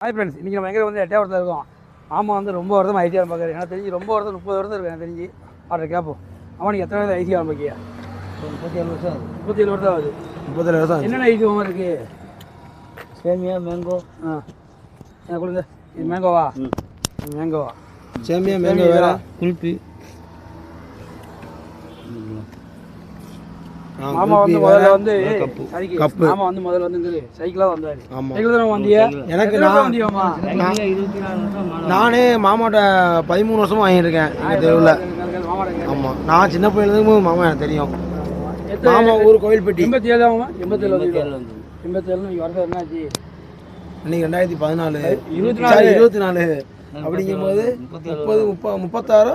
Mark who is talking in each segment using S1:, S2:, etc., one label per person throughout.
S1: Hi friends இன்றைக்கி நம்ம எங்கே வந்து எட்டாயிரத்தில் இருக்கோம். மாமா வந்து ரொம்ப வருஷம் ஐடிஆர் பார்க்குறது எனக்கு தெரிஞ்சு ரொம்ப வருஷம் முப்பது வருஷம் இருக்கு எனக்கு தெரிஞ்சு. அவர்கிட்ட கேட்போம். அவன் நீ எத்தனை வருஷம் ஐடிஆர் பார்க்கியா
S2: முப்பத்தி ஏழு வருஷம் ஆகுது.
S1: முப்பத்தி ஏழு வருஷம் ஆகுது.
S2: முப்பத்தேழு வருஷம்
S1: என்னென்ன ஐடி இருக்கு?
S2: சேமியா மேங்கோ
S1: ஆ. எனக்கு கொடுங்க. இது மேங்கோவா மேங்கோவா
S2: சேமியா மேங்கோ வேற. குல்பி.
S1: மாமா வந்து முதல்ல வந்து
S2: கப்பு.
S1: மாமா வந்து முதல்ல வந்து இந்த சைக்கிளாக வந்தார்.
S2: ஆமா.
S1: சைக்கிள் தானே. வந்தியா
S2: எனக்கு நான் நானே மாமாட்ட பதிமூணு வருஷமா வாங்கியிருக்கேன் எங்கள் தெருவில். ஆமாம் நான் சின்ன பையனுக்கு மாமா எனக்கு தெரியும். மாமா ஊர் கோவில்பட்டி.
S1: எண்பத்தி ஏழு ஆகுமா எண்பத்தேழு வந்து எண்பத்தி ஏழு நீங்கள் என்னாச்சு?
S2: இன்னைக்கு ரெண்டாயிரத்தி பதினாலு.
S1: இருபத்தி
S2: சாரி, இருபத்தி நாலு. அப்படிங்கும்போது முப்பது முப்ப முப்பத்தாறு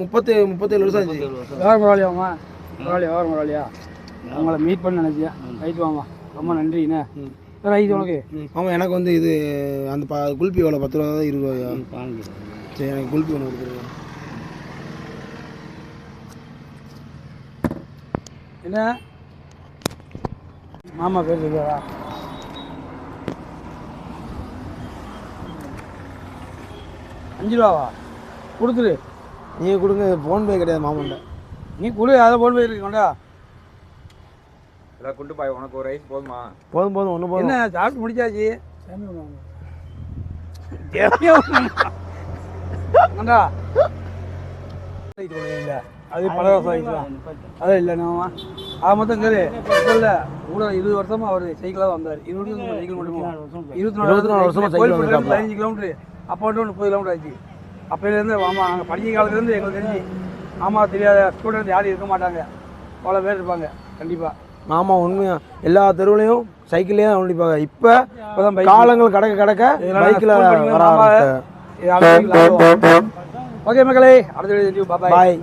S2: முப்பத்தி முப்பத்தேழு வருஷம் ஆச்சு.
S1: வேறு பரவாயில்லையாம்மா பரவாயில்லையா வேறு பரவாயில்லையா உங்களை மீட் பண்ண நினச்சியா? ரைட் வாமா ரொம்ப நன்றிண்ணே. ஐது உனக்கு?
S2: மாமா எனக்கு வந்து இது அந்த ப குல்பி எவ்வளோ பத்து ரூபா இருபது ரூபாயா சரி எனக்கு குல்பி ஒன்று கொடுத்துருங்க.
S1: என்ன? மாமா பேர் சொல்லுவாரா? அஞ்சு ரூபாவா? கொடுத்துரு.
S2: நீங்கள் கொடுங்க ஃபோன்பே கிடையாது மாமாண்ட
S1: நீ கொடு அதை போன் போயிருக்கு கொண்டா.
S3: எல்லாம் கொண்டு போய் உனக்கு ஒரு ரைஸ் போதுமா?
S2: போதும் போதும் ஒன்று போதும்.
S1: என்ன சாப்பிட்டு முடிச்சாச்சு? கொண்டா இல்ல. அது இல்லை நம்ம அது மொத்தம் இப்போ இல்லை கூட இருபது வருஷமா அவர் சைக்கிளாக வந்தார். இருபது வருஷம் சைக்கிள் மட்டுமா இருபத்தி
S2: நாலு வருஷமா.
S1: பதினஞ்சு கிலோமீட்டர் அப்போ முப்பது கிலோமீட்டர் ஆச்சு. அப்போலேருந்து ஆமாம் நாங்கள் படிக்க காலத்துலேருந்து எங்களுக்கு தெரிஞ்சு ஆமா தெரியாத ஸ்டூடெண்ட் யாரும் இருக்க மாட்டாங்க. அவ்வளோ பேர் இருப்பாங்க கண்டிப்பாக
S2: மாமா உண்மையா எல்லா தெருவுலையும் சைக்கிள்லேயே தான் ஒழிப்பாங்க இப்போ காலங்கள் கடக்க கடக்க பைக்கில் வர
S1: ஓகே மக்களே அடுத்த
S2: பாய்